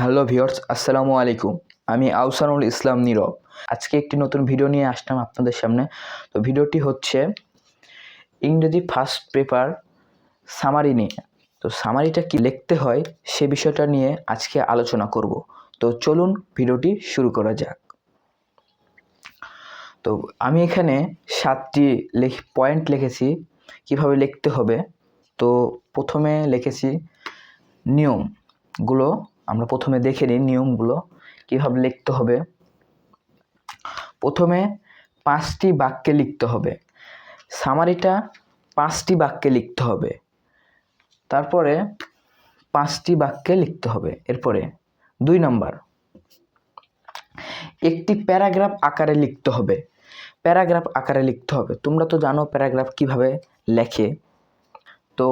Hello viewers আসসালামু আলাইকুম। আমি আউসানুল ইসলাম নীরব। আজকে একটি নতুন ভিডিও নিয়ে আসলাম আপনাদের সামনে। তো ভিডিওটি হচ্ছে ইংরেজি ফার্স্ট পেপার সামারি নিয়ে। তো সামারিটা কি লিখতে হয় সে বিষয়টা নিয়ে আজকে আলোচনা করব। তো চলুন ভিডিওটি শুরু করা যাক। তো আমি এখানে সাতটি লেখ, পয়েন্ট লিখেছি, কীভাবে লিখতে হবে। তো প্রথমে লিখেছি নিয়মগুলো আমরা প্রথমে দেখে নিই নিয়মগুলো, কীভাবে লিখতে হবে। প্রথমে পাঁচটি বাক্যে লিখতে হবে। সামারিটা পাঁচটি বাক্যে লিখতে হবে। তারপরে পাঁচটি বাক্যে লিখতে হবে। এরপরে দুই নম্বর। একটি প্যারাগ্রাফ আকারে লিখতে হবে। প্যারাগ্রাফ আকারে লিখতে হবে। তোমরা তো জানো প্যারাগ্রাফ কীভাবে লেখে। তো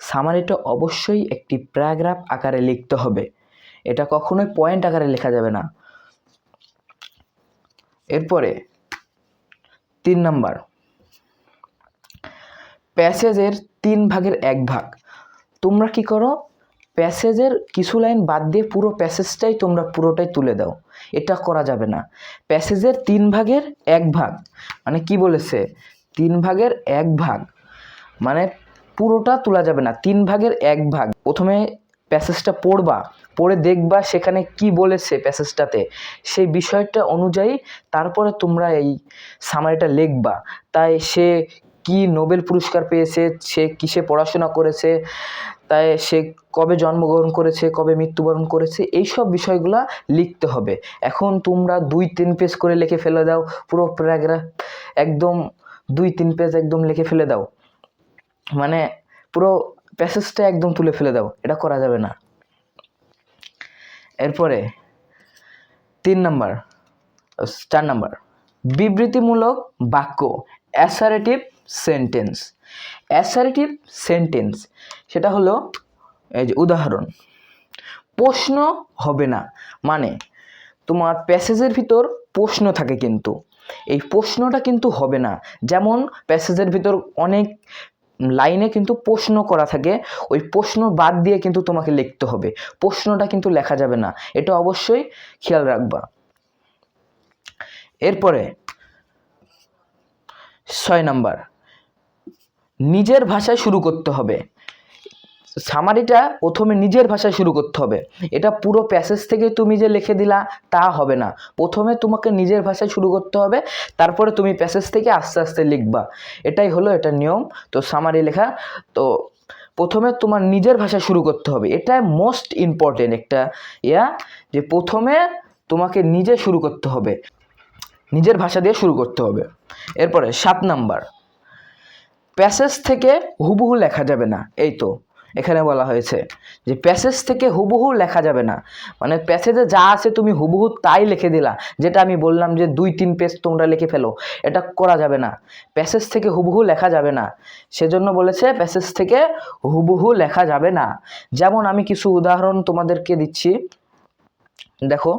সামারিটা অবশ্যই একটি প্যারাগ্রাফ আকারে লিখতে হবে। এটা কখনোই পয়েন্ট আকারে লেখা যাবে না। এরপরে, তিন নাম্বার। প্যাসেজের তিন ভাগের এক ভাগ। তোমরা কি করো? প্যাসেজের কিছু লাইন বাদ দিয়ে পুরো প্যাসেজটাই তোমরা পুরোটাই তুলে দাও। এটা করা যাবে না। প্যাসেজের তিন ভাগের এক ভাগ। মানে কি বলেছে? তিন ভাগের এক ভাগ। মানে পুরোটা তোলা যাবে না। তিন ভাগের এক ভাগ। প্রথমে প্যাসেজটা পড়বা। পড়ে দেখবা সেখানে কি বলেছে প্যাসেজটাতে। সেই বিষয়টা অনুযায়ী তারপরে তোমরা এই সামারিটা লিখবা। তাই সে কি নোবেল পুরস্কার পেয়েছে, সে কিসে পড়াশোনা করেছে, তাই সে কবে জন্মগ্রহণ করেছে, কবে মৃত্যুবরণ করেছে এই সব বিষয়গুলা লিখতে হবে। এখন তোমরা দুই, তিন পেজ করে লিখে ফেলে দাও, পুরো প্যারাগ্রাফ একদম দুই, তিন পেজ একদম লিখে ফেলে দাও। মানে পুরো প্যাসেজটা একদম তুলে ফেলে দাও, এটা করা যাবে না। এরপরে তিন নাম্বার, চার নাম্বার, বিবৃতিমূলক বাক্য অ্যাসারেটিভ সেন্টেন্স অ্যাসারেটিভ সেন্টেন্স সেটা হলো, এই যে উদাহরণ, প্রশ্ন হবে না মানে তোমার প্যাসেজের ভিতর প্রশ্ন থাকে কিন্তু, এই প্রশ্নটা কিন্তু হবে না। যেমন প্যাসেজের ভিতর অনেক লাইনে কিন্তু প্রশ্ন করা থাকে, ওই প্রশ্ন বাদ দিয়ে কিন্তু তোমাকে লিখতে হবে। প্রশ্নটা কিন্তু লেখা যাবে না। এটা অবশ্যই খেয়াল রাখবা। এরপরে, ছয় নাম্বার। নিজের ভাষায় শুরু করতে হবে। সামারিটা প্রথমে নিজের ভাষায় শুরু করতে হবে। এটা পুরো প্যাসেজ থেকে তুমি যে লিখে দিলা, তা হবে না। প্রথমে তোমাকে নিজের ভাষায় শুরু করতে হবে, তারপরে তুমি প্যাসেজ থেকে আস্তে আস্তে লিখবা। এটাই হলো এটা নিয়ম। তো সামারি লেখা, তো প্রথমে তোমার নিজের ভাষায় শুরু করতে হবে। এটা মোস্ট ইম্পর্টেন্ট একটা ইয়া, যে প্রথমে তোমাকে নিজে শুরু করতে হবে। নিজের ভাষা দিয়ে শুরু করতে হবে। এরপরে সাত নাম্বার। প্যাসেজ থেকে হুবহু লেখা যাবে না। এই তো। এখানে বলা হয়েছে যে প্যাসেজ থেকে হুবহু লেখা যাবে না। মানে প্যাসেজে যা আছে তুমি হুবহু তাই লিখে দিলা। যেটা আমি বললাম যে দুই, তিন পেজ তোমরা লিখে ফেলো, এটা করা যাবে না। প্যাসেজ থেকে হুবহু লেখা যাবে না। সেজন্য বলেছে প্যাসেজ থেকে হুবহু লেখা যাবে না। যেমন আমি কিছু উদাহরণ তোমাদেরকে দিচ্ছি। দেখো,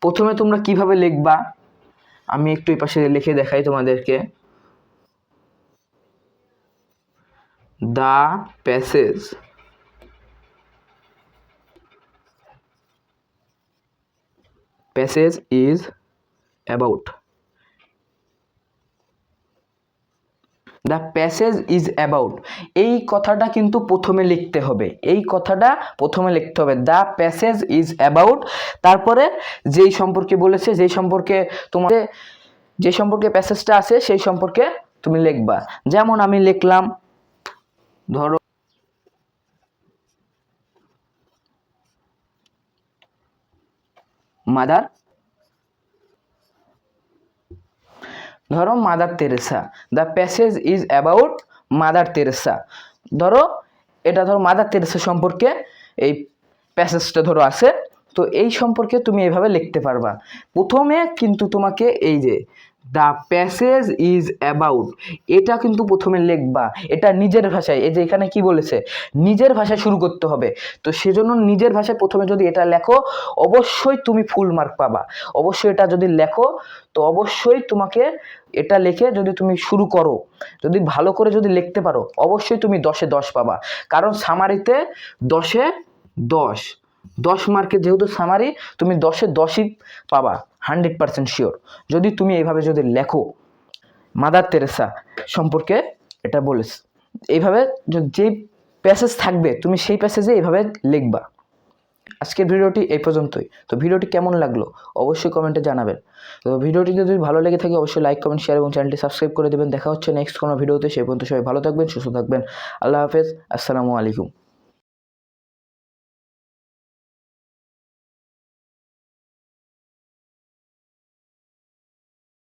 প্রথমে তোমরা কীভাবে লিখবা? আমি একটু এই পাশে লিখে দেখাই তোমাদেরকে। The passage. Passage is about. The passage is about. এই কথাটা কিন্তু প্রথমে লিখতে হবে। এই কথাটা প্রথমে লিখতে হবে। The passage is about. তারপরে যেই সম্পর্কে বলেছে, যেই সম্পর্কে তোমাদের যে সম্পর্কে প্যাসেজটা আছে, সেই সম্পর্কে তুমি লিখবা। যেমন আমি লিখলাম ধরো মাদার ধরো Mother Teresa, the passage is about Mother Teresa. ধরো, এটা ধরো মাদার তেরেসা সম্পর্কে এই প্যাসেজটা ধরো আছে। তো এই সম্পর্কে তুমি এভাবে লিখতে পারবা। প্রথমে কিন্তু তোমাকে এই যে দ্য প্যাসেজ ইজ অ্যাবাউট এটা কিন্তু প্রথমে লিখবা। এটা নিজের ভাষায়। এই যে এখানে কি বলেছে? নিজের ভাষায় শুরু করতে হবে। তো সেজন্য নিজের ভাষায় প্রথমে যদি এটা লেখো, অবশ্যই তুমি ফুল মার্ক পাবা। অবশ্যই এটা যদি লেখো, তো অবশ্যই তোমাকে এটা লিখে যদি তুমি শুরু করো, যদি ভালো করে যদি লিখতে পারো, অবশ্যই তুমি দশে দশ পাবা। কারণ সামারিতে দশে দশ। দশ মার্কের যেহেতু সামারি তুমি দশে দশই পাবা হান্ড্রেড পার্সেন্ট শিওর যদি তুমি এইভাবে যদি লেখো, মাদার তেরেসা সম্পর্কে এটা বলিস এইভাবে যে প্যাসেজ থাকবে, তুমি সেই প্যাসেজে এইভাবে লিখবা। আজকের ভিডিওটি এই পর্যন্তই। তো ভিডিওটি কেমন লাগল? অবশ্যই কমেন্টে জানাবেন। তো ভিডিওটি যদি ভালো লেগে থাকে, অবশ্যই লাইক কমেন্ট শেয়ার এবং চ্যানেলটি সাবস্ক্রাইব করে দেবেন। দেখা হচ্ছে নেক্সট কোনো ভিডিওতে। সেই পর্যন্ত সবাই ভালো থাকবেন, সুস্থ থাকবেন। আল্লাহ হাফেজ। আসসালামু আলাইকুম।